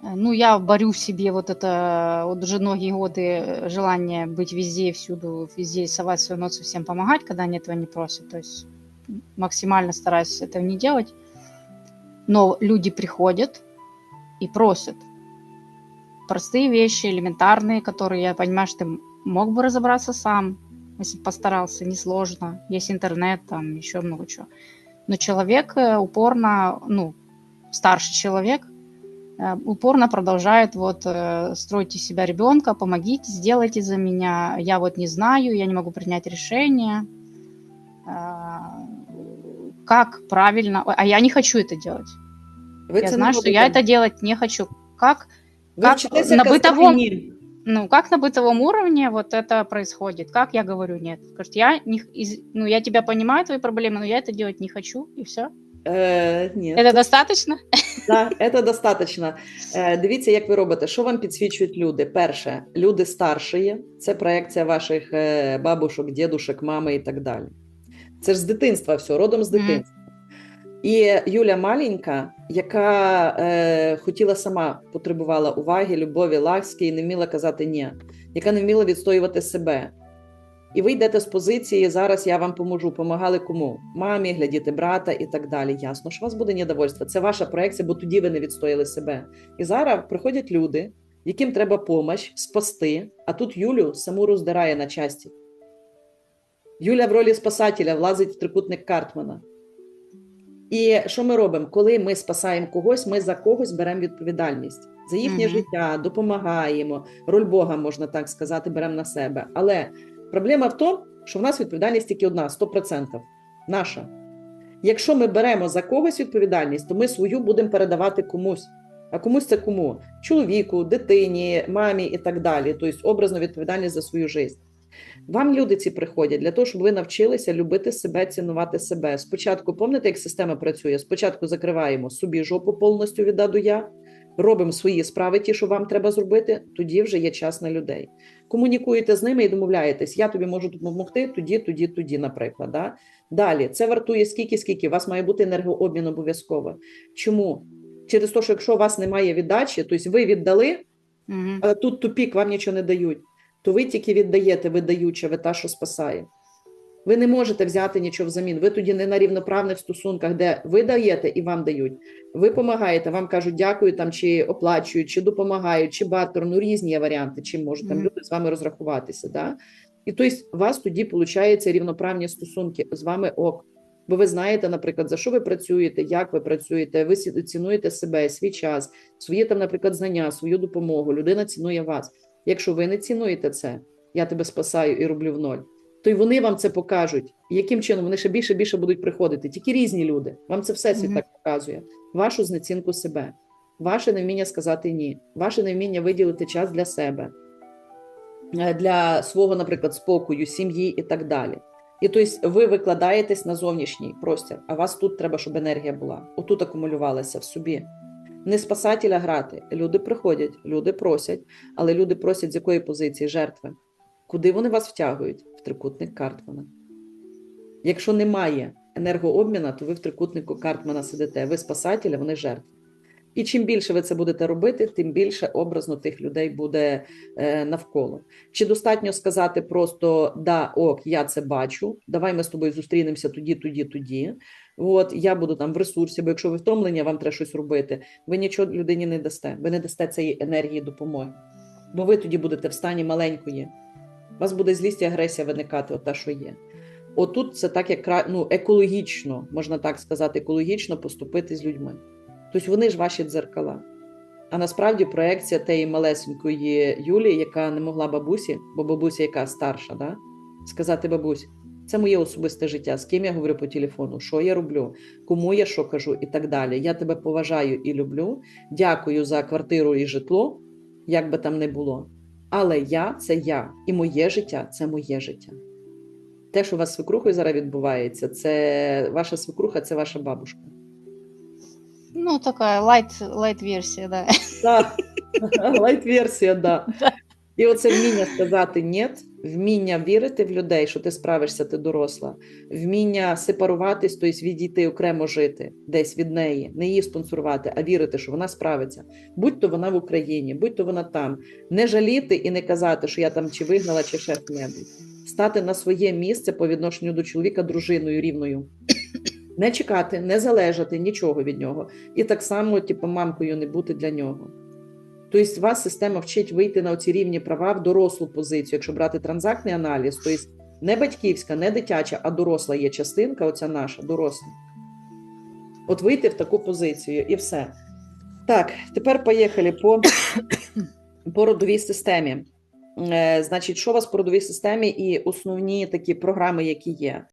Э, Ну, я борю в себе вот это вот уже многие годы э, желание быть везде всюду, везде совать свой нос всем помогать, когда они этого не просят. То есть максимально стараюсь этого не делать. Но люди приходят и просят простые вещи, элементарные, которые я понимаю, что ты мог бы разобраться сам, если постарался, несложно. Есть интернет, там еще много чего. Но человек э, упорно, ну, старший человек, э, упорно продолжает вот э, строить из себя ребенка, помогите, сделайте за меня, я вот не знаю, я не могу принять решение, А, как правильно, а я не хочу это делать. Ви я знаю, что я это делать не хочу. Как, как на бытовом- ну, как на бытовом уровне вот это происходит? Как я говорю нет? Скажет, я не, из- ну, я тебя понимаю, твои проблемы, но я это делать не хочу, и все. Е, ні, Это достаточно? Так, це достатньо. Е, Дивіться, як ви робите. Що вам підсвічують люди? Перше, люди старші, це проекція ваших е, бабушок, дідушок, мами і так далі. Це ж з дитинства все, родом з дитинства. І Юля маленька, яка е, хотіла сама потребувала уваги, любові, ласки і не вміла казати ні, яка не вміла відстоювати себе. І ви йдете з позиції зараз я вам поможу. Помагали кому? Мамі, глядіти брата і так далі. Ясно, що у вас буде недовольство. Це ваша проекція, бо тоді ви не відстояли себе. І зараз приходять люди, яким треба помощь, спасти, а тут Юлю саму роздирає на часті. Юля в ролі спасателя влазить в трикутник Картмана. І що ми робимо? Коли ми спасаємо когось, ми за когось беремо відповідальність за їхнє Мгм. життя, допомагаємо. Роль Бога, можна так сказати, беремо на себе. Але проблема в тому, що в нас відповідальність тільки одна 100%. Наша. Якщо ми беремо за когось відповідальність, то ми свою будемо передавати комусь. А комусь це кому? Чоловіку, дитині, мамі і так далі. Тобто образно відповідальність за свою життя. Вам люди ці приходять для того, щоб ви навчилися любити себе, цінувати себе. Спочатку, пам'ятаєте, як система працює? Спочатку закриваємо собі жопу повністю віддаду я, робимо свої справи, ті, що вам треба зробити, тоді вже є час на людей. Комунікуєте з ними і домовляєтесь, я тобі можу допомогти, тоді, тоді, тоді, наприклад. Да? Далі, це вартує скільки, скільки, у вас має бути енергообмін обов'язково. Чому? Через те, що якщо у вас немає віддачі, тобто ви віддали, Мгм. тут тупік, вам нічого не дають, то ви тільки віддаєте, видаючи, ви та, що спасає. Ви не можете взяти нічого взамін. Ви тоді не на рівноправних стосунках, де ви даєте і вам дають. Ви допомагаєте, вам кажуть дякую, там чи оплачують, чи допомагають, чи бартер, ну різні є варіанти, чим можуть там люди з вами розрахуватися. Да? І тобто, у вас тоді виходить рівноправні стосунки з вами ок. Бо ви знаєте, наприклад, за що ви працюєте, як ви працюєте, ви цінуєте себе, свій час, свої там, наприклад, знання, свою допомогу. Людина цінує вас. Якщо ви не цінуєте це, я тебе спасаю і роблю в ноль. То й вони вам це покажуть. І яким чином вони ще більше більше будуть приходити? Тільки різні люди. Вам це все світ Мгм. так показує. Вашу знецінку себе, ваше невміння сказати ні, ваше невміння виділити час для себе, е, для свого, наприклад, спокою, сім'ї і так далі. І тобто ви викладаєтесь на зовнішній простір, а вас тут треба, щоб енергія була. Отут акумулювалася в собі. Не спасателя грати. Люди приходять, люди просять, але люди просять з якої позиції жертви. Куди вони вас втягують? В трикутник Картмана. Якщо немає енергообміна, то ви в трикутнику Картмана сидите. Ви спасателі, вони жертви. І чим більше ви це будете робити, тим більше образно тих людей буде е, навколо. Чи достатньо сказати просто да, ок, я це бачу, давай ми з тобою зустрінемося тоді, тоді, тоді. От я буду там в ресурсі, бо якщо ви втомлені, вам треба щось робити. Ви нічого людині не дасте, ви не дасте цієї енергії допомоги. Бо ви тоді будете в стані маленької. У вас буде злість і агресія виникати, от та, що є. Отут це так, як ну, екологічно, можна так сказати, екологічно поступити з людьми. Тобто вони ж ваші дзеркала. А насправді проекція тієї малесенької Юлії, яка не могла бабусі, бо бабуся яка старша, да? сказати бабусь, це моє особисте життя, з ким я говорю по телефону, що я роблю, кому я що кажу і так далі. Я тебе поважаю і люблю. Дякую за квартиру і житло, як би там не було. Але я це я, і моє життя це моє життя. Те, що у вас з свекрухою зараз відбувається, це ваша свекруха, це ваша бабушка. Ну, така лайт, лайт да. Так, лайт-версія, да. І оце вміння сказати ні, вміння вірити в людей, що ти справишся, ти доросла, вміння сепаруватись, тобто відійти окремо жити десь від неї, не її спонсорувати, а вірити, що вона справиться. Будь то вона в Україні, будь то вона там. Не жаліти і не казати, що я там чи вигнала, чи ще небудь. Стати на своє місце по відношенню до чоловіка дружиною рівною. Не чекати, не залежати нічого від нього. І так само, типу, мамкою не бути для нього. Тобто вас система вчить вийти на оці рівні права в дорослу позицію. Якщо брати транзактний аналіз, тобто не батьківська, не дитяча, а доросла є частинка, оця наша доросла. От вийти в таку позицію і все. Так, тепер поїхали по, по родовій системі. Е, значить, що у вас по родовій системі і основні такі програми, які є?